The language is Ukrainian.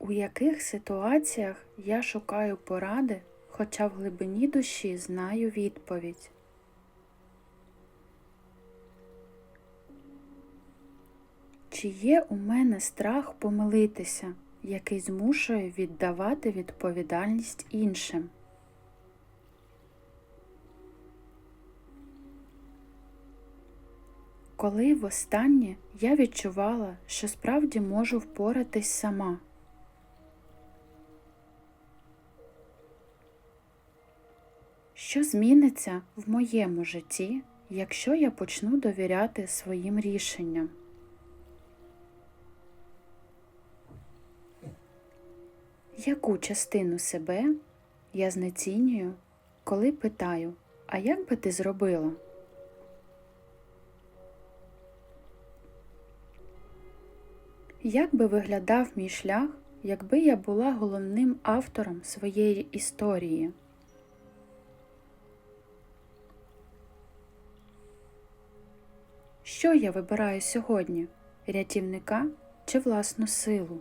У яких ситуаціях я шукаю поради, хоча в глибині душі знаю відповідь? Чи є у мене страх помилитися, який змушує віддавати відповідальність іншим? Коли востаннє я відчувала, що справді можу впоратись сама? Що зміниться в моєму житті, якщо я почну довіряти своїм рішенням? Яку частину себе я знецінюю, коли питаю, а як би ти зробила? Як би виглядав мій шлях, якби я була головним автором своєї історії? Що я вибираю сьогодні? Рятівника чи власну силу?